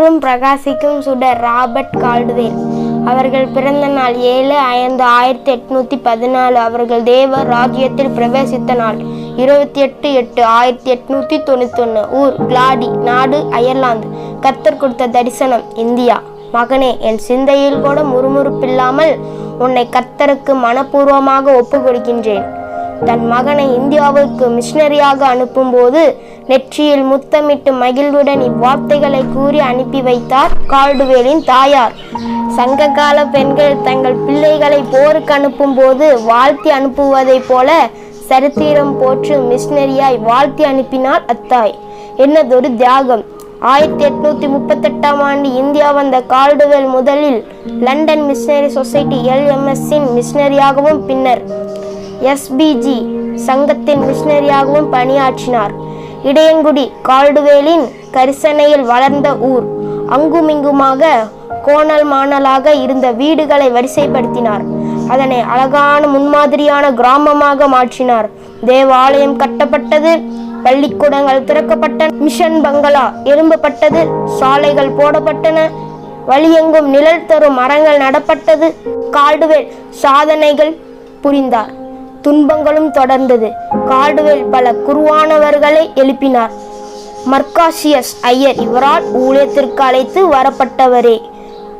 என்றும் பிரகாசிக்கும் சுடர் ராபர்ட் கால்டுவேல். அவர்கள் பிறந்த நாள் ஏழு ஐந்து ஆயிரத்தி எட்நூத்தி பதினாலு. அவர்கள் தேவ ராஜ்யத்தில் பிரவேசித்த நாள் இருபத்தி எட்டு எட்டு ஆயிரத்தி எட்நூத்தி தொண்ணூத்தொன்று ஊர் கிளாடி நாடு அயர்லாந்து. கர்த்தர் கொடுத்த தரிசனம் இந்தியா. மகனே என் சிந்தையில் கூட முறுமுறுப்பில்லாமல் உன்னை கத்தருக்கு மனப்பூர்வமாக ஒப்பு கொடுக்கின்றேன் தன் மகனை இந்தியாவுக்கு மிஷினரியாக அனுப்பும்போது நெற்றியில் முத்தமிட்டு மகிழ்வுடன் இவ்வார்த்தைகளை கூறி அனுப்பி வைத்தார் கால்டுவேலின் தாயார். சங்ககால பெண்கள் தங்கள் பிள்ளைகளை போருக்கு அனுப்பும்போது வாழ்த்தி அனுப்புவதைப் போல சரித்திரம் போற்று மிஷினரியாய் வாழ்த்தி அனுப்பினார் அத்தாய். என்னதொரு தியாகம். ஆயிரத்தி எட்நூத்தி முப்பத்தெட்டாம் ஆண்டு இந்தியா வந்த கால்டுவெல் முதலில் லண்டன் மிஷினரி சொசைட்டி எல்எம்எஸ்ஸின் மிஷினரியாகவும் பின்னர் எஸ்பிஜி சங்கத்தின் மிஷினரியாகவும் பணியாற்றினார். இடையங்குடி கால்டுவேலின் கரிசனையில் வளர்ந்த ஊர். அங்குமிங்குமாக கோணல் மாணலாக இருந்த வீடுகளை வரிசைப்படுத்தினார். அதனை அழகான முன்மாதிரியான கிராமமாக மாற்றினார். தேவாலயம் கட்டப்பட்டது பள்ளிக்கூடங்கள் திறக்கப்பட்டன மிஷன் பங்களா எழும்பப்பட்டது சாலைகள் போடப்பட்டன வழியெங்கும் நிழல் தரும் மரங்கள் நடப்பட்டது. கால்டுவேல் சாதனைகள் புரிந்தார். துன்பங்களும் தொடர்ந்தது. கால்டுவேல் பல குருவானவர்களை எழுப்பினார். மர்காசியஸ் ஐயர் இவரால் ஊழியத்திற்கு அழைத்து வரப்பட்டவரே.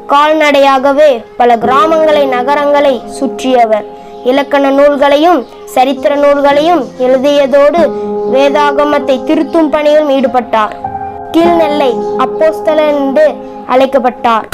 கால்நடையாகவே பல கிராமங்களை நகரங்களை சுற்றியவர். இலக்கண நூல்களையும் சரித்திர நூல்களையும் எழுதியதோடு வேதாகமத்தை திருத்தும் பணியிலும் ஈடுபட்டார். கீழ்நெல்லை அப்போஸ்தலன் என்று அழைக்கப்பட்டார்.